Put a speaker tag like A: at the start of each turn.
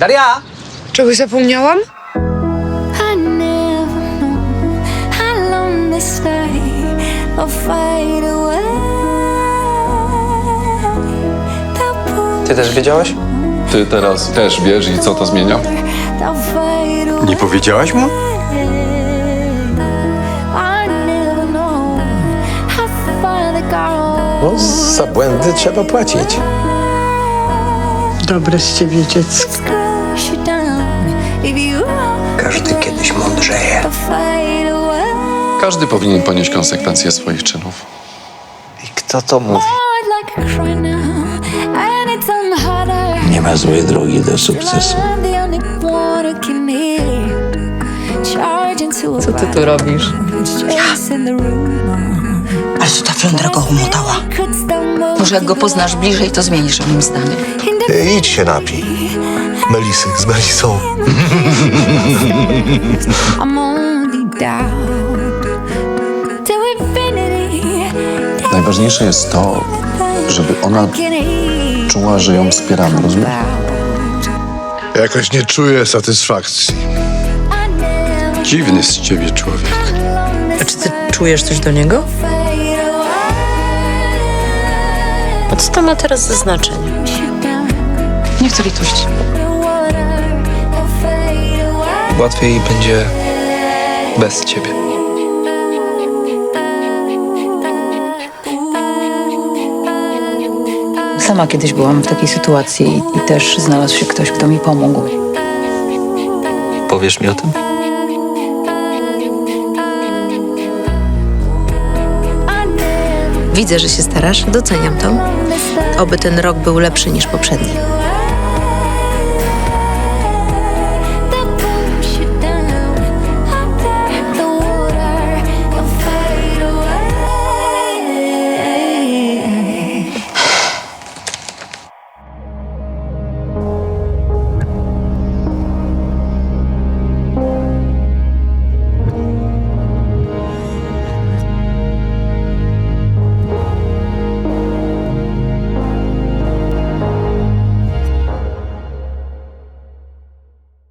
A: Daria!
B: Czegoś zapomniałam?
A: Ty też wiedziałeś?
C: Ty teraz też wiesz i co to zmienia?
D: Nie powiedziałaś mu?
E: No, za błędy trzeba płacić.
B: Dobre z ciebie dziecko.
E: Każdy kiedyś mądrzeje.
C: Każdy powinien ponieść konsekwencje swoich czynów.
E: I kto to mówi? Nie ma złej drogi do sukcesu.
F: Co ty tu robisz?
G: Room.
H: Ale co ta flądra go umotała? Może jak go poznasz bliżej, to zmienisz o nim zdanie.
I: Idź się napij. Melisy z Melisą.
G: I'm only doubt to infinity.
C: Najważniejsze jest to, żeby ona czuła, że ją wspieramy, rozumiesz?
I: Jakoś nie czuję satysfakcji.
D: Dziwny z ciebie człowiek.
F: A czy ty czujesz coś do niego? A co to ma teraz za znaczenie?
G: Down
H: Nie chcę litości.
A: Łatwiej będzie bez ciebie.
H: Sama kiedyś byłam w takiej sytuacji i, też znalazł się ktoś, kto mi pomógł.
A: Powiesz mi o tym?
F: Widzę, że się starasz, doceniam to. Oby ten rok był lepszy niż poprzedni.